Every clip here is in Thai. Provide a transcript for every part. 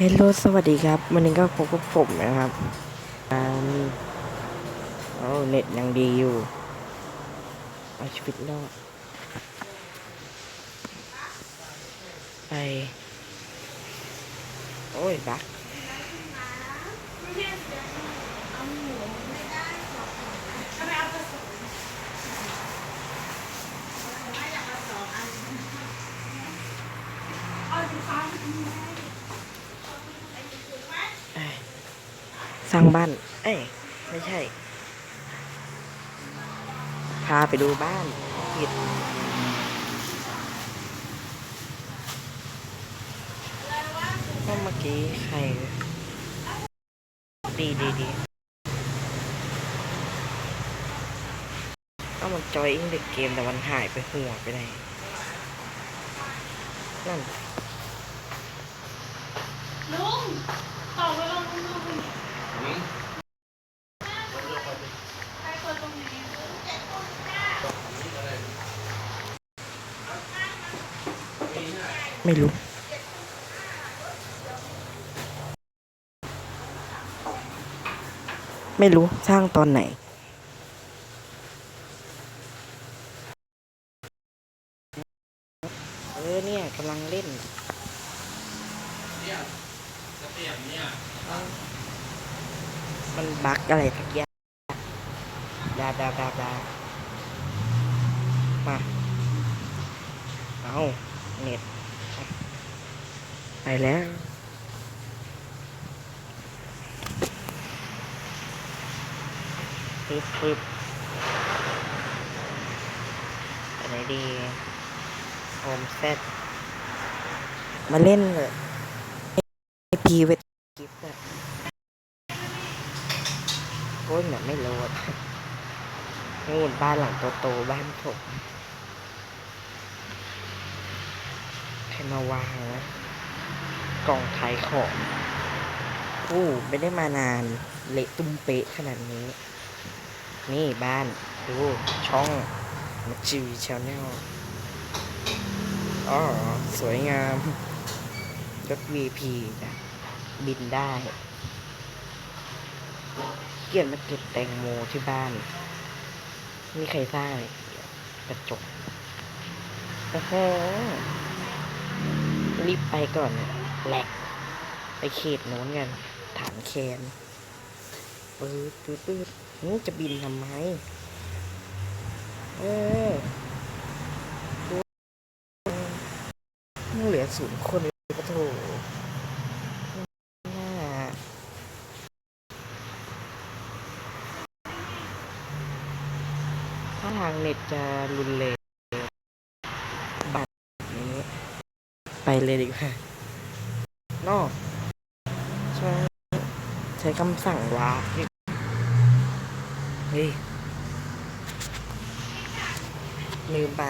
เฮลโลสวัสดีครับ วันนี้ก็พบกับผมนะครับอาโอ้เน็ตยังดีอยู่เอาชีวิตรอดไปโอ้ยบักเอ้ย สร้างบ้าน เอ้ยไม่ใช่ พาไปดูบ้านผิดเมื่อกี้ใคร ดีดีดีก็มันจอยอิงเด็กเกมแต่มันหายไปหัวไปไหนนั่นลุงต่อไปลงลุงลุงใครเปิดตรงไหน ไม่รู้ ไม่รู้สร้างตอนไหน เออเนี่ยกำลังเล่นเนี่ยสเตียมเนี่ยมันบักอะไรทักอย่างดาดาดาดามา เอาเน็ต ไปแล้วปึ๊บปึ๊บไปไหนดีโฮมเซตมาเล่นเลยไอพีเวทกิฟต์อะโอ้ยแบบไม่โหลดนู่นบ้านหลังโตๆบ้านผมใครมาวางนะ กล่องขายของอู้ไม่ได้มานาน เละตุ้มเป๊ะขนาดนี้ นี่บ้าน ดู ช่องมัจีชาแนลอ๋อ สวยงามรถ VP จ้ะบินได้ เกียนมาเก็บแตงโมที่บ้านมีใครสร้างเลยกระจกโอ้โหรีบไปก่อน แหลกไปเขตโน้นกันฐานแคนปื๊ดปื๊ดปื๊ดนี่จะบินทำไม เออเหลือศูนย์คนเลยปะโถถ้าทางเน็ตจะรุนแรงบัตรนี้ ไปเลยดีกว่า นอกใช่ใช้คำสั่งวาร์ปเฮ้ยลืมไป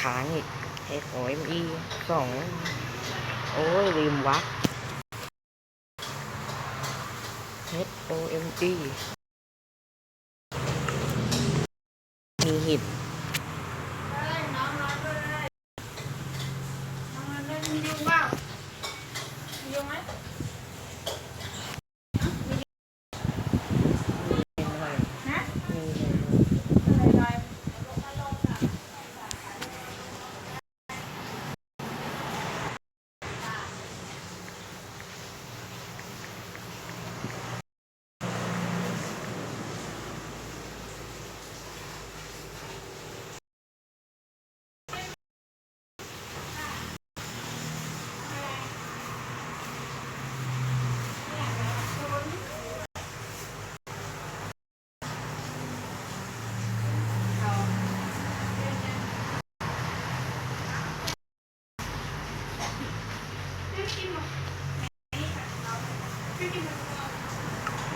ค้างอีก F O M E สองโอ้ยลืมวัก H O M E มีหิด เฮ้ยน้องนอนด้วยเลยน้องนอนด้วยมียุงเปล่ามียุงไหม เป็นอะไร ฮะ มี อะไรลอย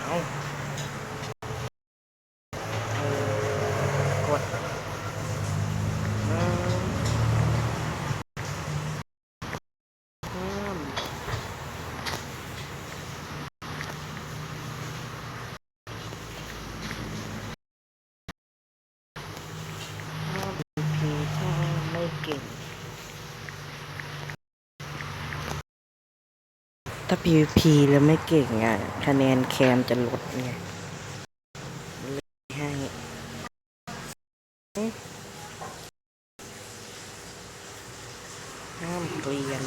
เอาเออกดอืมห้ามห้ามพีถ้าไม่เก่ง ถ้า PVP แล้วไม่เก่งอะ คะแนนแคมจะลดไงให้ห้ามเรียน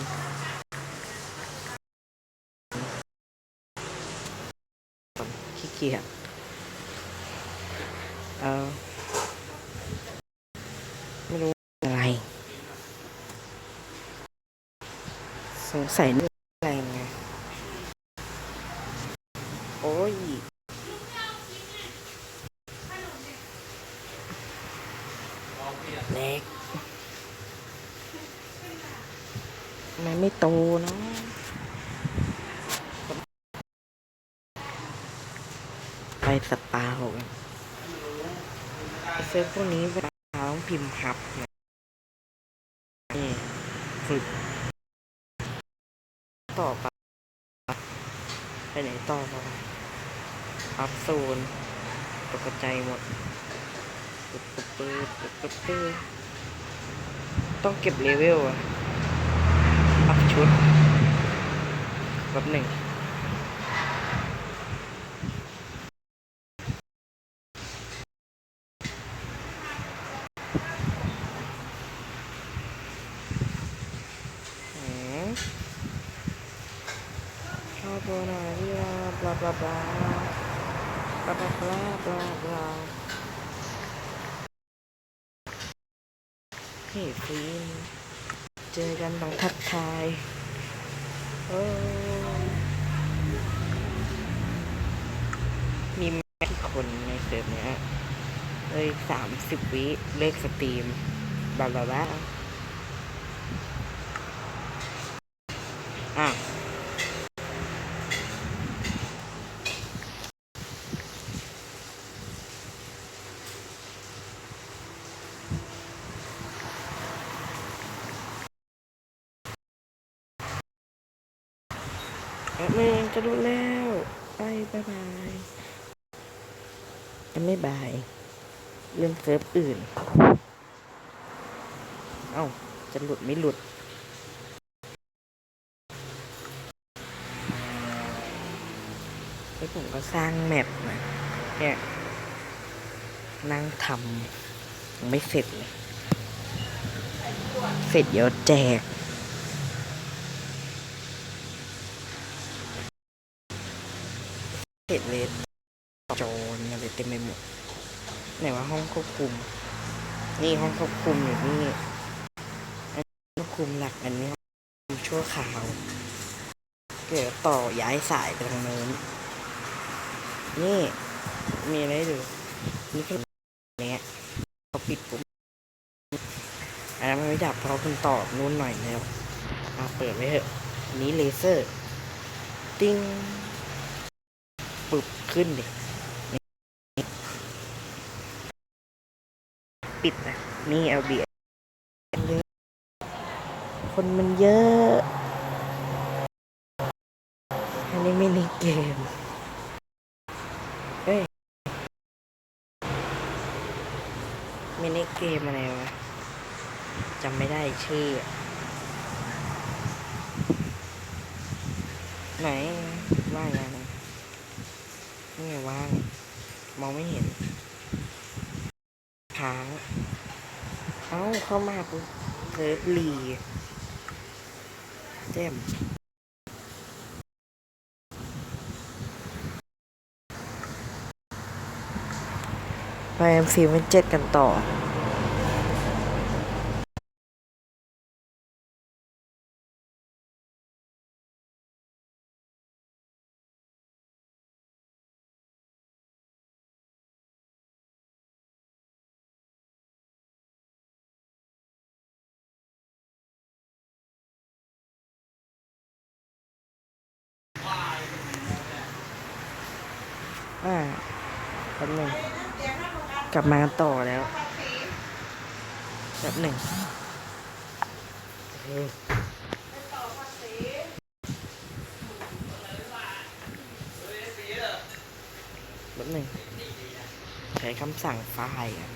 ขี้เกียจเออไม่รู้อะไร สงสัยเรื่องอะไรไง โอ้ย เล็ก มันไม่ โตเนาะไปสปาหกเซฟพวกนี้เวลาต้องพิมพ์ฮับเนี่ยฝึกต่อไปไปไหนต่อไปอัพโซนตกใจหมดปึ๊บปึ๊บปึ๊บปึ๊บปึ๊บปึ๊บต้องเก็บเลเวลอะ Bắp nỉnh มีแม่กี่คนในเซิร์ฟเนี้ยเลยสามสิบวิเลขสตรีมบลาบลาบลา อะแป๊บนึง จะรู้แล้วไปบายบายจะไม่บาย เรื่องเซิร์ฟอื่น เอ้า จะหลุดไม่หลุดแล้วผมก็สร้างแมปนะเนี่ย นั่งทำยังไม่เสร็จเลย เสร็จเดี๋ยวแจก เสร็ จเลยโจรอะไรเต็มไปหมดไหนว่าห้องควบคุม นี่ห้องควบคุมอยู่นี่อันนี้ควบคุมหลักอันนี้ชั่วคราวเกิดต่อย้ายสายไปทางโน้นนี่มีอะไรห้ดูนี่คือเนี้ยพอปิดปุ๊บอันนั้นมันไม่ดับเพราะคุณตอบนู่นหน่อยแล้วมาเปิดไว้เถอะอันนี้เลเซอร์ ติ้ง ขึ้นดิปิดนะนี่ LB เยอะ คนมันเยอะ อันนี้ไมินิเกม เฮ้ยมินิเกมอะไรวะจำไม่ได้ชื่อ ไหน ว่างยัง นี่ไงว่าง มองไม่เห็นค้างเอ้าเข้ามาปุ๊บเซิฟลีเจมไปเอ็มซีเวนเจ็ดกันต่อ อ่าแป๊บหนึ่งกลับมากันต่อแล้วแป๊บหนึ่งเออแป๊บหนึ่งใช้คำสั่งไฟล์อะ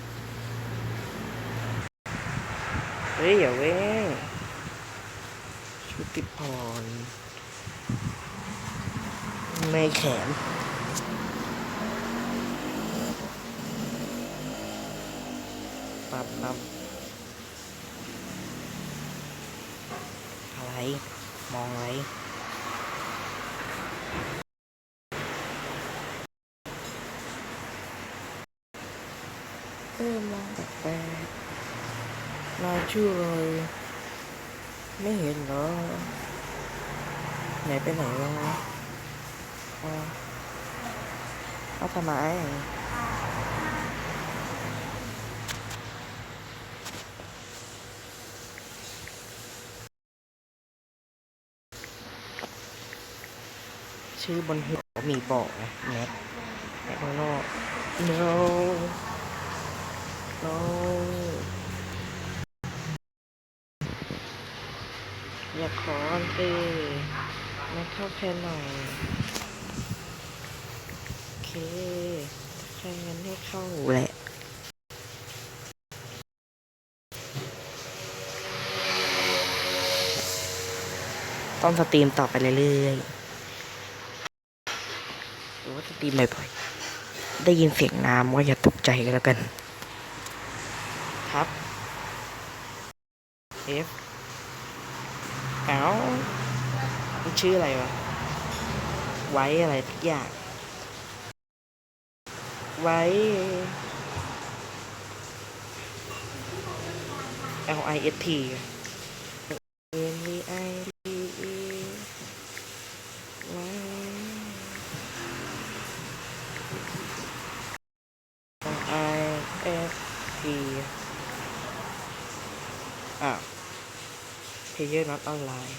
เฮ้ยอย่าเว้งชุติพรเมื่อยแขน ปั๊บปั๊บอะไร มองอะไรเออมองแปลกๆนายชื่ออะไรไม่เห็นเหรอ ไหนไปไหนวะอ๋อเอาทำไม ชื่อบนหัวมีบอกนะแน็กแน็กโน no no อยากขออันเตแม็กเข้าแค่หน่อยโอเคแค่งั้นให้เข้าแหละต้องสตรีมต่อไปเรื่อยๆ ตรีมบ่อยๆได้ยินเสียงน้ำก็อย่าตกใจกันแล้วกัน ครับ F เอ้ามันชื่ออะไรวะ ไว้อะไรทุกอย่าง ไว้ L I S T N V I D E ไว้ I F T อ้าว รักออนไลน์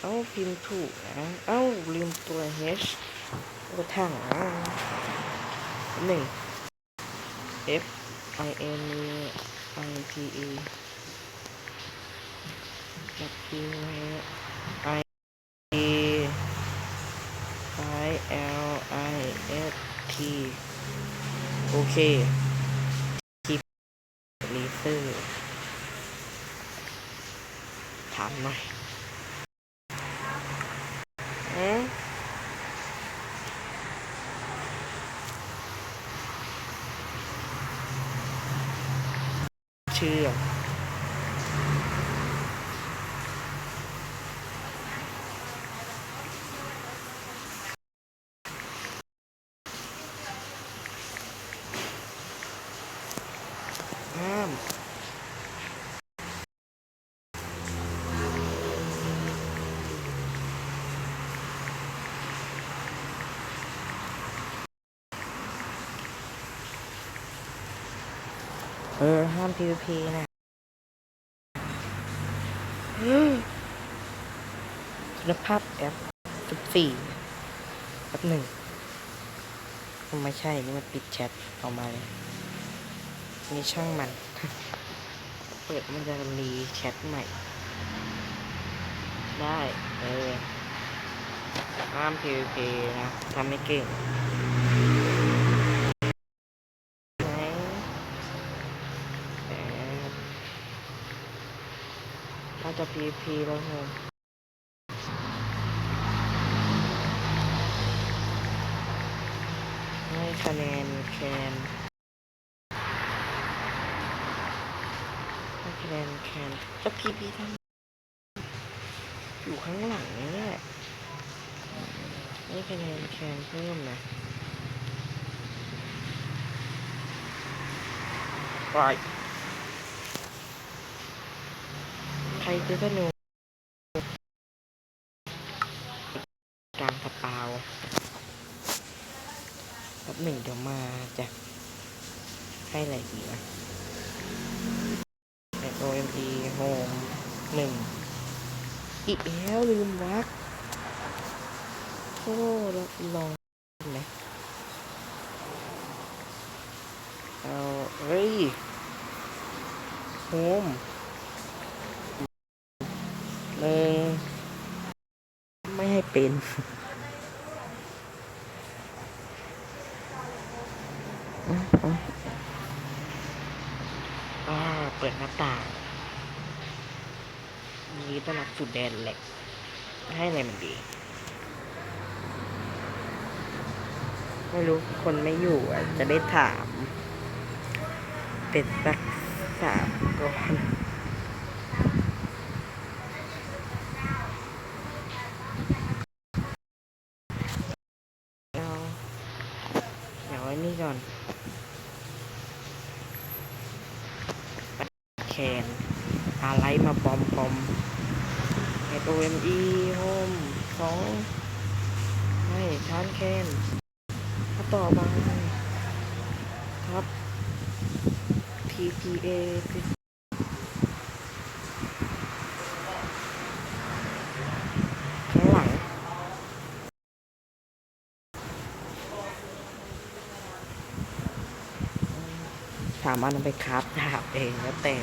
เอ้าพิมพ์ถูกนะ เอ้าลืมตัว H กระทั่งหนึ่ง F I N I T E จับ I L I S T โอเคบลีเซอร์ถามหน่อยอืม เเออ ห้าม PVP นะคุณภาพแอปสิบสี่แป๊บหนึ่งไม่ใช่ นี่มันปิดแชทออกมาเลย นี่ช่างมัน เปิดมันจะรีแชทใหม่ ได้ เออห้าม PVP นะทำไม่เก่งไหน แปดเราจะ PVP แล้วเหรอให้คะแนนแคนให้คะแนนแคนจะ PVP ทำอยู่ข้างหลังนี่แหละให้คะแนนแคนเพิ่มนะไป ใครซื้อธนูกลางสปาวแป๊บหนึ่งเดี๋ยวมาจะให้อะไรอีกนะแอด OMD Home หนึ่งอีกแล้วลืมวักโอ้เรลองไหมเอาเฮ้ย Home ห เป็น ก็เปิดหน้าต่างมีต้นรับสุดแดนแหลกให้อะไรมันดี ไม่รู้คนไม่อยู่จะได้ถาม เป็นสัก สามารถนำไปคราฟดาบเองแล้วแต่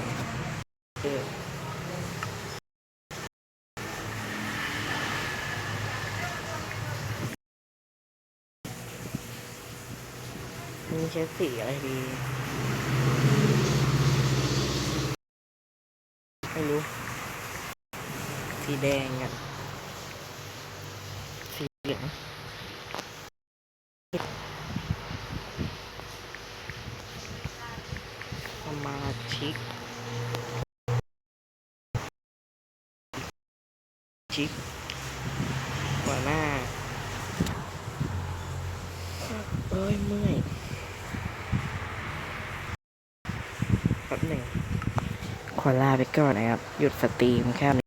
มีใช้สีอะไรดี ไม่รู้ สีแดงกัน สีเหลืองสมาชิก ชิปหัวหน้าเอ้ยเมื่อยแป๊บหนึ่งขอลาไปก่อนนะครับ หยุดสตรีมแค่